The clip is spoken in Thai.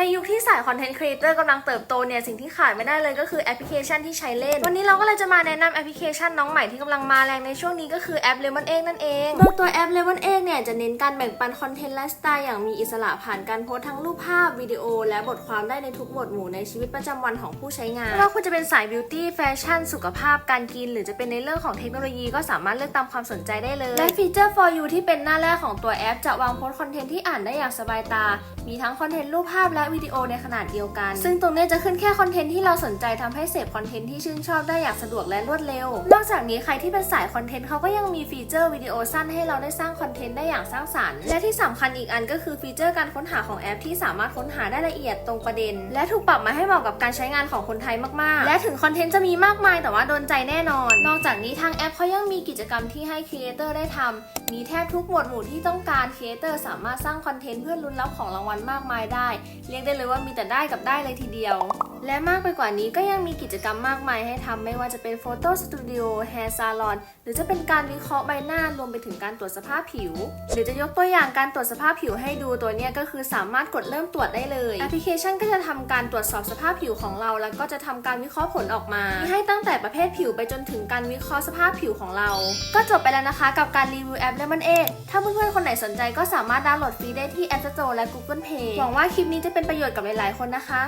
ในยุคที่สายคอนเทนต์ครีเอเตอร์กำลังเติบโตเนี่ย สิ่งที่ขาดไม่ได้เลยก็คือแอปพลิเคชันที่ใช้เล่น วันนี้เราก็เลยจะมาแนะนำแอปพลิเคชันน้องใหม่ที่กำลังมาแรงในช่วงนี้ก็คือแอป Lemon Egg นั่นเองโดยตัวแอป Lemon Egg เนี่ย จะเน้นการแบ่งปันคอนเทนต์ไลฟ์สไตล์อย่างมีอิสระผ่านการโพสต์ทั้งรูปภาพวิดีโอ และบทความได้ในทุกหมวดหมู่ในชีวิตประจำวันของผู้ใช้งานไม่ว่าคุณจะเป็นสายบิวตี้แฟชั่นสุขภาพการกิน หรือจะเป็นในเรื่องของเทคโนโลยีก็สามารถเลือกตามความสนใจได้เลยและฟีเจอร์ for you ที่เป็นหน้าแรกของตัวแอป จะวางโพสต์คอนเทนต์ที่อ่านได้อย่างสบายตา มีทั้งคอนเทนต์รูปภาพและวิดีโอในขนาดเดียวกัน ซึ่งตรงเนี้ยจะขึ้นแค่คอนเทนต์ที่เราสนใจทำให้เสพคอนเทนต์ที่ชื่นชอบได้อย่างสะดวกและรวดเร็ว นอกจากนี้ใครที่เป็นสายคอนเทนต์เขาก็ยังมีฟีเจอร์วิดีโอสั้นให้เราได้สร้างคอนเทนต์ได้อย่างสร้างสรรค์ และที่สำคัญอีกอันก็คือฟีเจอร์การค้นหาของแอป ที่สามารถค้นหาได้ละเอียดตรงประเด็น และถูกปรับมาให้เหมาะกับการใช้งานของคนไทยมากๆ และถึงคอนเทนต์จะมีมากมาย แต่ว่าโดนใจแน่นอน นอกจากนี้ทางแอปเขายังมีกิจกรรมที่ให้ครีเอเตอร์ได้ทำมีแทบทุกหมวดหมู่ที่ต้องการครีเอเตอร์สามารถสร้างคอนเทนต์เพื่อลุ้นรับของรางวัลมากมายได้เรียกได้เลยว่ามีแต่ได้กับได้เลยทีเดียว และมากไปกว่านี้ก็ยังมีกิจกรรมมากมายให้ทำไม่ว่าจะเป็นโฟโต้สตูดิโอแฮร์ซาลอนหรือจะเป็นการวิเคราะห์ใบหน้ารวมไปถึงการตรวจสภาพผิว หรือจะยกตัวอย่างการตรวจสภาพผิวให้ดูตัวเนี้ยก็คือสามารถกดเริ่มตรวจได้เลยแอปพลิเคชันก็จะทำการตรวจสอบสภาพผิวของเรา แล้วก็จะทำการวิเคราะห์ผลออกมามีให้ตั้งแต่ประเภทผิวไปจนถึงการวิเคราะห์สภาพผิวของเรา ก็จบไปแล้วนะคะ กับการรีวิวแอป Lemon e ถ้าเพื่อนๆคนไหนสนใจก็สามารถดาวน์โหลดฟรีได้ที่ App Store และ Google Play หวังว่าคลิปนี้จะเป็นประโยชน์กับหลายๆคนนะคะ